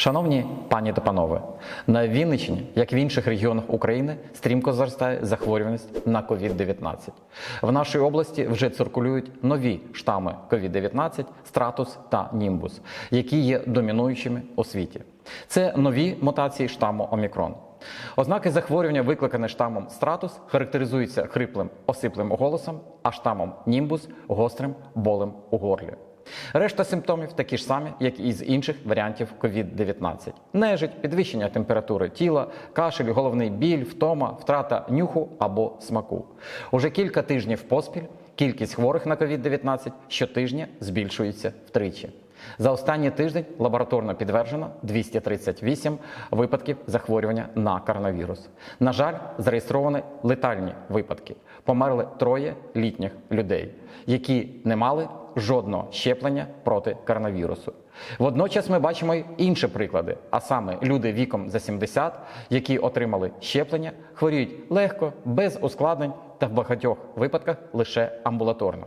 Шановні пані та панове, на Вінниччині, як в інших регіонах України, стрімко зростає захворюваність на COVID-19. В нашій області вже циркулюють нові штами COVID-19 стратус та німбус, які є домінуючими у світі. Це нові мутації штаму Омікрон. Ознаки захворювання, викликане штамом стратус, характеризуються хриплим осиплим голосом, а штамом німбус гострим болем у горлі. Решта симптомів такі ж самі, як і з інших варіантів COVID-19. Нежить, підвищення температури тіла, кашель, головний біль, втома, втрата нюху або смаку. Уже кілька тижнів поспіль кількість хворих на COVID-19 щотижня збільшується втричі. За останній тиждень лабораторно підтверджено 238 випадків захворювання на коронавірус. На жаль, зареєстровані летальні випадки. Померли троє літніх людей, які не мали жодного щеплення проти коронавірусу. Водночас ми бачимо й інші приклади, а саме люди віком за 70, які отримали щеплення, хворіють легко, без ускладнень та в багатьох випадках лише амбулаторно.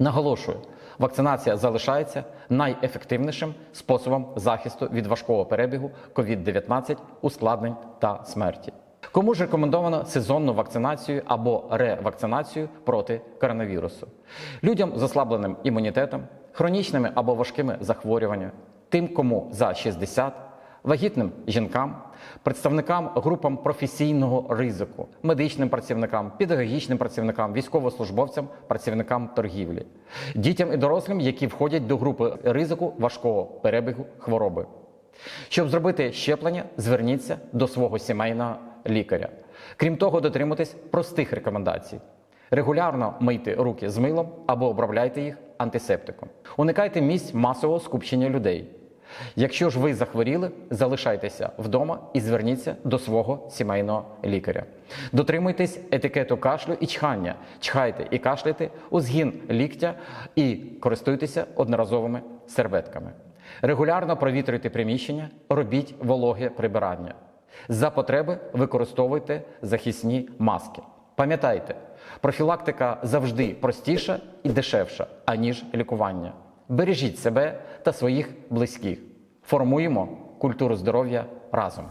Наголошую, вакцинація залишається найефективнішим способом захисту від важкого перебігу COVID-19, ускладнень та смерті. Кому ж рекомендовано сезонну вакцинацію або ревакцинацію проти коронавірусу? Людям з ослабленим імунітетом, хронічними або важкими захворюваннями, тим, кому за 60, вагітним жінкам, представникам групам професійного ризику, медичним працівникам, педагогічним працівникам, військовослужбовцям, працівникам торгівлі, дітям і дорослим, які входять до групи ризику важкого перебігу хвороби. Щоб зробити щеплення, зверніться до свого сімейного лікаря. Крім того, дотримуйтесь простих рекомендацій. Регулярно мийте руки з милом або обробляйте їх антисептиком. Уникайте місць масового скупчення людей. Якщо ж ви захворіли, залишайтеся вдома і зверніться до свого сімейного лікаря. Дотримуйтесь етикету кашлю і чхання. Чхайте і кашляйте у згін ліктя і користуйтеся одноразовими серветками. Регулярно провітрюйте приміщення, робіть вологе прибирання. За потреби використовуйте захисні маски. Пам'ятайте, профілактика завжди простіша і дешевша, аніж лікування. Бережіть себе та своїх близьких. Формуємо культуру здоров'я разом.